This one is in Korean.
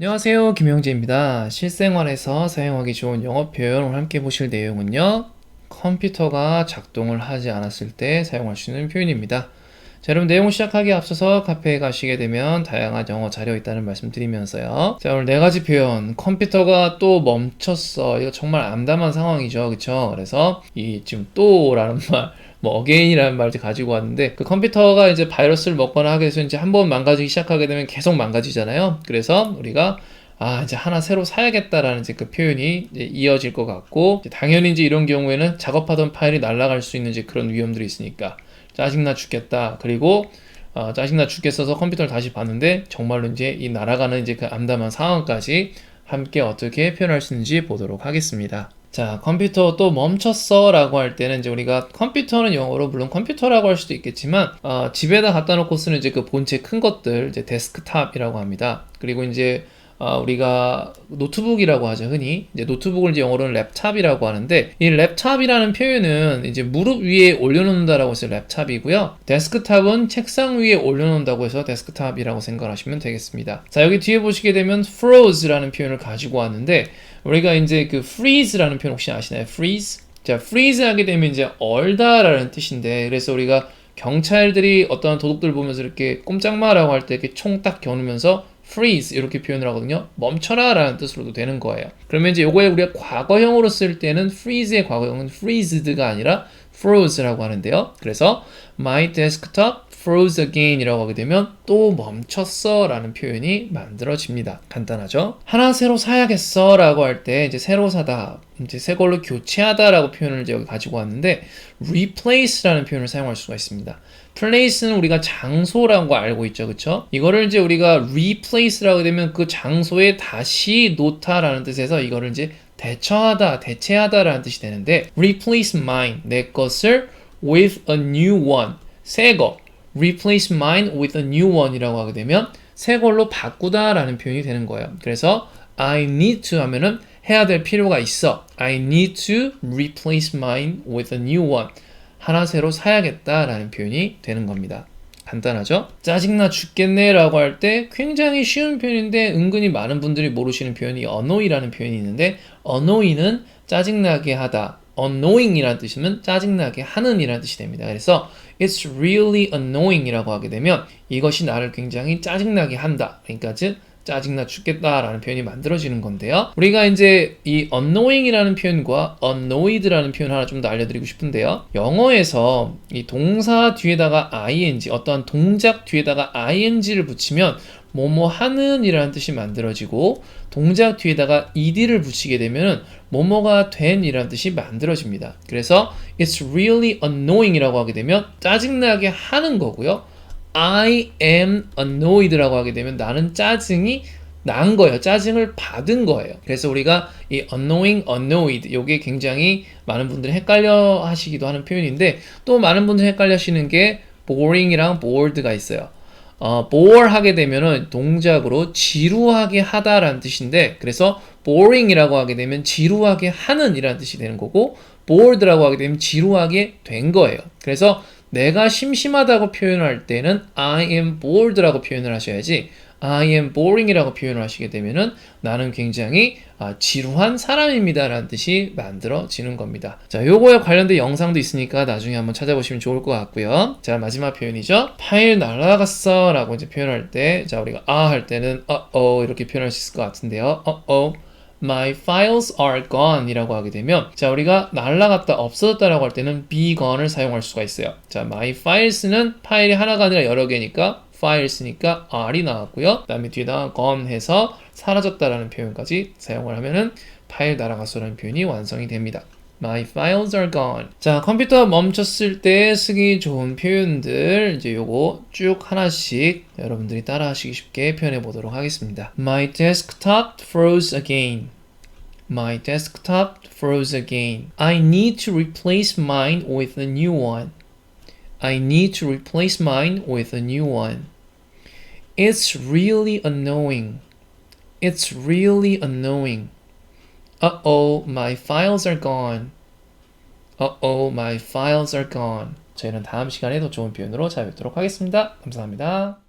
안녕하세요. 김영재입니다. 실생활에서 사용하기 좋은 영어 표현을 함께 보실 내용은요. 컴퓨터가 작동을 하지 않았을 때 사용할 수 있는 표현입니다. 자, 여러분 내용 시작하기 앞서서 카페에 가시게 되면 다양한 영어 자료 있다는 말씀 드리면서요. 자, 오늘 네 가지 표현. 컴퓨터가 또 멈췄어. 이거 정말 암담한 상황이죠. 그쵸? 그래서 이 지금 또라는 말, 뭐 again이라는 말을 가지고 왔는데 그 컴퓨터가 이제 바이러스를 먹거나 하게 돼서 이제 한 번 망가지기 시작하게 되면 계속 망가지잖아요. 그래서 우리가 아 이제 하나 새로 사야겠다라는 이제 그 표현이 이제 이어질 것 같고 당연히 이제 이런 경우에는 작업하던 파일이 날아갈 수 있는 이제 그런 위험들이 있으니까 짜증나 죽겠다 그리고 어, 짜증나 죽겠어서 컴퓨터를 다시 봤는데 정말로 이제 이 날아가는 이제 그 암담한 상황까지 함께 어떻게 표현할 수 있는지 보도록 하겠습니다. 자, 컴퓨터 또 멈췄어 라고 할 때는 이제 우리가 컴퓨터는 영어로 물론 컴퓨터라고 할 수도 있겠지만 어, 집에다 갖다 놓고 쓰는 이제 그 본체 큰 것들 이제 데스크탑이라고 합니다. 그리고 이제 어, 우리가 노트북이라고 하죠 흔히. 이제 노트북을 이제 영어로는 랩탑이라고 하는데 이 랩탑이라는 표현은 이제 무릎 위에 올려놓는다라고 해서 랩탑이고요. 데스크탑은 책상 위에 올려놓는다고 해서 데스크탑이라고 생각하시면 되겠습니다. 자 여기 뒤에 보시게 되면 froze라는 표현을 가지고 왔는데 우리가 이제 그 freeze라는 표현 혹시 아시나요? freeze? 자 freeze 하게 되면 이제 얼다라는 뜻인데 그래서 우리가 경찰들이 어떤 도둑들 보면서 이렇게 꼼짝마라고 할 때 이렇게 총 딱 겨누면서 freeze 이렇게 표현을 하거든요. 멈춰라 라는 뜻으로도 되는 거예요. 그러면 이제 요거에 우리가 과거형으로 쓸 때는 freeze의 과거형은 freezed가 아니라 froze라고 하는데요. 그래서 my desktop froze again 이라고 하게 되면 또 멈췄어 라는 표현이 만들어집니다. 간단하죠? 하나 새로 사야겠어 라고 할 때 이제 새로 사다, 이제 새 걸로 교체하다 라고 표현을 이제 여기 가지고 왔는데 replace 라는 표현을 사용할 수가 있습니다. place는 우리가 장소라고 알고 있죠. 그쵸? 이거를 이제 우리가 replace라고 되면 그 장소에 다시 놓다라는 뜻에서 이거를 이제 대처하다, 대체하다라는 뜻이 되는데 replace mine, 내 것을 with a new one, 새 거. replace mine with a new one이라고 하게 되면 새 걸로 바꾸다라는 표현이 되는 거예요. 그래서 I need to 하면은 해야 될 필요가 있어. I need to replace mine with a new one. 하나 새로 사야겠다라는 표현이 되는 겁니다. 간단하죠? 짜증나 죽겠네 라고 할 때 굉장히 쉬운 표현인데 은근히 많은 분들이 모르시는 표현이 annoy라는 표현이 있는데 annoy는 짜증나게 하다 annoying 이라는 뜻이면 짜증나게 하는 이라는 뜻이 됩니다. 그래서 it's really annoying 이라고 하게 되면 이것이 나를 굉장히 짜증나게 한다. 그러니까 즉 짜증나 죽겠다라는 표현이 만들어지는 건데요. 우리가 이제 이 annoying이라는 표현과 annoyed라는 표현 하나 좀 더 알려드리고 싶은데요. 영어에서 이 동사 뒤에다가 ing, 어떠한 동작 뒤에다가 ing를 붙이면 뭐뭐 하는 이라는 뜻이 만들어지고 동작 뒤에다가 ed를 붙이게 되면 뭐뭐가 된 이라는 뜻이 만들어집니다. 그래서 it's really annoying 이라고 하게 되면 짜증나게 하는 거고요. I am annoyed라고 하게 되면 나는 짜증이 난 거예요. 짜증을 받은 거예요. 그래서 우리가 이 annoying, annoyed 요게 굉장히 많은 분들이 헷갈려 하시기도 하는 표현인데 또 많은 분들이 헷갈려 하시는 게 boring이랑 bored가 있어요. 어, bore 하게 되면은 동작으로 지루하게 하다라는 뜻인데 그래서 boring이라고 하게 되면 지루하게 하는 이라는 뜻이 되는 거고 bored라고 하게 되면 지루하게 된 거예요. 그래서 내가 심심하다고 표현할 때는 I am bored라고 표현을 하셔야지 I am boring이라고 표현을 하시게 되면은 나는 굉장히 아, 지루한 사람입니다라는 뜻이 만들어지는 겁니다. 자, 요거에 관련된 영상도 있으니까 나중에 한번 찾아보시면 좋을 것 같고요. 자, 마지막 표현이죠. 파일 날아갔어라고 이제 표현할 때, 자, 우리가 아 할 때는 어어 이렇게 표현할 수 있을 것 같은데요. 어어 My files are gone 이라고 하게 되면 자 우리가 날라갔다 없어졌다라고 할 때는 be gone을 사용할 수가 있어요 자 my files는 파일이 하나가 아니라 여러 개니까 files니까 r이 나왔고요 그 다음에 뒤에다가 gone 해서 사라졌다라는 표현까지 사용을 하면은 파일 날아갔어라는 표현이 완성이 됩니다 My files are gone. 자, 컴퓨터 멈췄을 때 쓰기 좋은 표현들 이제 요거 쭉 하나씩 여러분들이 따라 하시기 쉽게 표현해 보도록 하겠습니다. My desktop froze again. My desktop froze again. I need to replace mine with a new one. I need to replace mine with a new one. It's really annoying. It's really annoying. Uh oh, my files are gone. Uh oh, my files are gone. 저희는 다음 시간에 더 좋은 표현으로 찾아뵙도록 하겠습니다. 감사합니다.